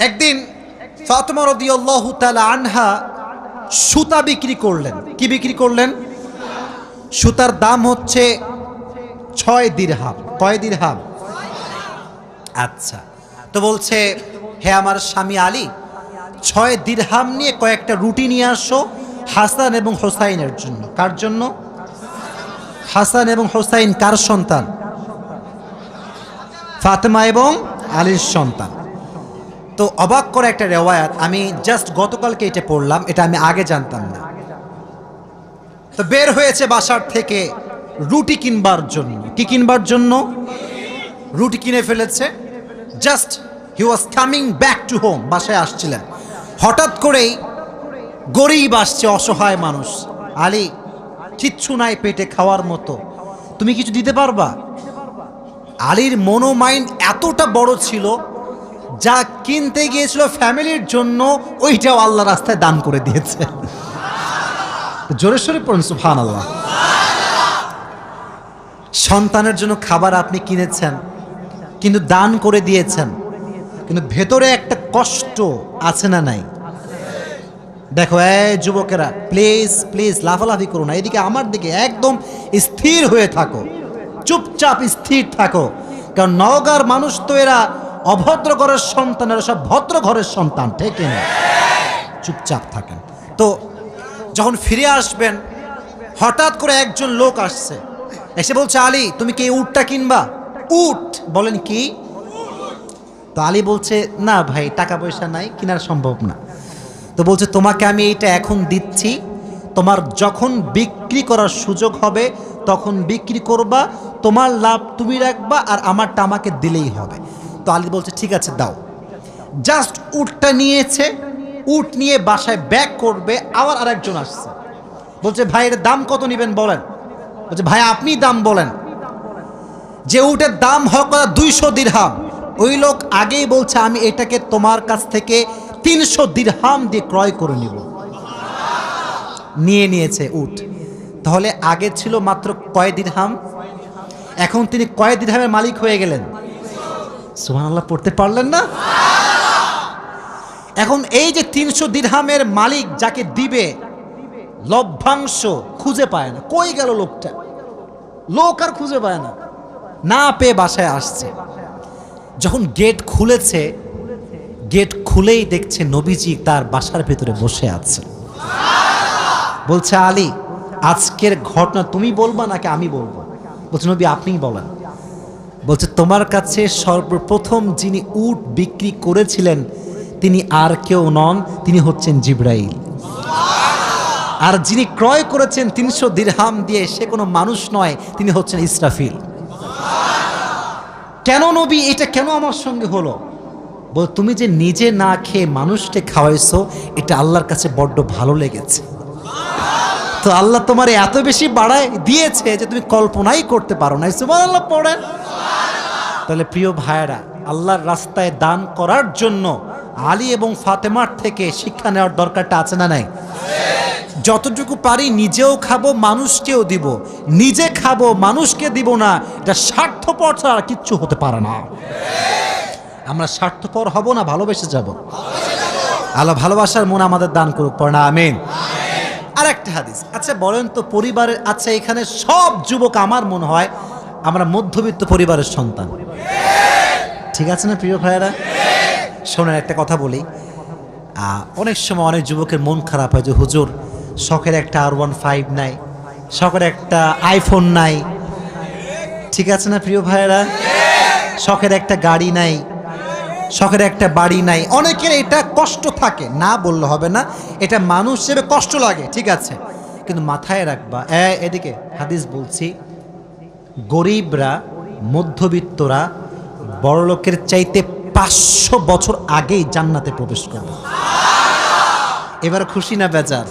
একদিন ফাতেমা রাদিয়াল্লাহু তাআলা আনহা সুতা বিক্রি করলেন। কি বিক্রি করলেন? সুতার দাম হচ্ছে ছয় দিরহাম। কয় দিরহাম? আচ্ছা। তো বলছে, হে আমার স্বামী আলী, ছয় দিরহাম নিয়ে কয়েকটা রুটি নিয়ে আসো হাসান এবং হোসাইনের জন্য। কার জন্য? হাসান এবং হোসাইন কার সন্তান? ফাতেমা এবং আলীর সন্তান। তো অবাক করা একটা রেওয়ায়াত, আমি জাস্ট গতকালকে এটা পড়লাম, এটা আমি আগে জানতাম না। তো বের হয়েছে বাসার থেকে রুটি কিনবার জন্য। কি কিনবার জন্য? রুটি কিনে ফেলেছে। Just he was coming back to home বাসায় আসছিলেন। হঠাৎ করেই গরিব আসছে, অসহায় মানুষ। আলী, কিচ্ছু নাই পেটে খাওয়ার মতো। তুমি কিছু দিতে পারবা? আলীর মনো মাইন্ড এতটা বড় ছিল যা কিনতে গিয়েছিল ফ্যামিলির জন্য, ওইটাও আল্লাহ রাস্তায় দান করে দিয়েছে। জোরে সোরে পড়ুন সুফান আল্লাহ সন্তানের জন্য খাবার আপনি কিনেছেন, কিন্তু দান করে দিয়েছেন, কিন্তু ভেতরে একটা কষ্ট আছে না নাই? দেখো, এই যুবকেরা প্লিজ প্লিজ লাফালাফি করো না। এদিকে আমার দিকে একদম স্থির হয়ে থাকো। চুপচাপ স্থির থাকো। কারণ নওগাঁর মানুষ তো এরা অভদ্র ঘরের সন্তান এরা সব ভদ্র ঘরের সন্তান, ঠিক না? চুপচাপ থাকেন। তো যখন ফিরে আসবেন, হঠাৎ করে একজন লোক আসছে। এসে বলছে, আলী, তুমি কি উটটা কিনবা? উট? বলেন, কি? তো আলী বলছে, না ভাই টাকা পয়সা নাই, কেনার সম্ভব না। তো বলছে, তোমাকে আমি এইটা এখন দিচ্ছি। তোমার যখন বিক্রি করার সুযোগ হবে, তখন বিক্রি করবা, তোমার লাভ তুমি রাখবা আর আমারটা আমাকে দিলেই হবে। তো আলী বলছে, ঠিক আছে, দাও। জাস্ট উটটা নিয়েছে, উট নিয়ে বাসায় ব্যাক করবে, আবার আরেকজন আসছে। বলছে, ভাই এর দাম কত নেবেন বলেন? বলছে, ভাই আপনি দাম বলেন। যে উটের দাম হক দুইশো দিরহাম। ওই লোক আগেই বলছে, আমি এটাকে তোমার কাছ থেকে তিনশো দিরহাম দিয়ে ক্রয় করে নিব। নিয়ে নিয়েছে উট। তাহলে আগে ছিল মাত্র কয় দিরহাম? এখন তিনি কয় দিরহামের মালিক হয়ে গেলেন? সুহান আল্লাহ পড়তে পারলেন না? এখন এই যে তিনশো দিরহামের মালিক যাকে দিবে, লভ্যাংশ খুঁজে পায় না। কই গেল লোকটা? লোক আর খুঁজে পায় না। না পেয়ে বাসায় আসছে। যখন গেট খুলেছে, গেট খুলেই দেখছে নবীজি তার বাসার ভেতরে বসে আছে। বলছে, আলী, আজকের ঘটনা তুমি বলবা নাকি আমি বলব? বলছে, নবী, আপনিই বলেন। বলছে, তোমার কাছে সর্বপ্রথম যিনি উট বিক্রি করেছিলেন, তিনি আর কেউ নন, তিনি হচ্ছেন জিব্রাইল। আর যিনি ক্রয় করেছেন তিনশো দিরহাম দিয়ে, সে কোনো মানুষ নয়, তিনি হচ্ছেন ইসরাফিল। কেন নবী, এটা কেন আমার সঙ্গে হলো? বল, তুমি যে নিজে না খেয়ে মানুষকে খাওয়াইছো, এটা আল্লাহর কাছে বড্ড ভালো লেগেছে। তো আল্লাহ তোমার এত বেশি বাড়ায় দিয়েছে যে তুমি কল্পনাই করতে পারো না সুমান আল্লাহ পড়েন। তাহলে প্রিয় ভাইয়েরা, আল্লাহর রাস্তায় দান করার জন্য আলী এবং ফাতেমার থেকে শিক্ষা নেওয়ার দরকারটা আছে না নাই? যতটুকু পারি নিজেও খাব, মানুষকেও দিব। নিজে খাব, মানুষকে দিব না, এটা স্বার্থপর ছাড়া কিচ্ছু হতে পারে না। আমরা স্বার্থপর হব না ভালোবেসে যাব? আল্লাহ ভালোবাসার মন আমাদের দান করুক, পড়ে আমিন। আর একটা হাদিস আচ্ছা বলেন তো, পরিবারের আচ্ছা এখানে সব যুবক আমার মনে হয় আমরা মধ্যবিত্ত পরিবারের সন্তান। ঠিক আছে না প্রিয় ভাইয়েরা? শোনেন, একটা কথা বলি। অনেক সময় অনেক যুবকের মন খারাপ হয় যে, হুজুর, শখের একটা আর ওয়ান ফাইভ নাই, শখের একটা আইফোন নাই। ঠিক আছে না প্রিয় ভাইয়েরা? শখের একটা গাড়ি নাই, শখের একটা বাড়ি নাই। অনেকের এটা কষ্ট থাকে, না বললে হবে না। এটা মানুষ হিসেবে কষ্ট লাগে, ঠিক আছে। কিন্তু মাথায় রাখবা এদিকে, হাদিস বলছি গরিবরা মধ্যবিত্তরা বড়লোকের চাইতে পাঁচশো বছর আগেই জান্নাতে প্রবেশ করবে। এবার খুশি না বেজার?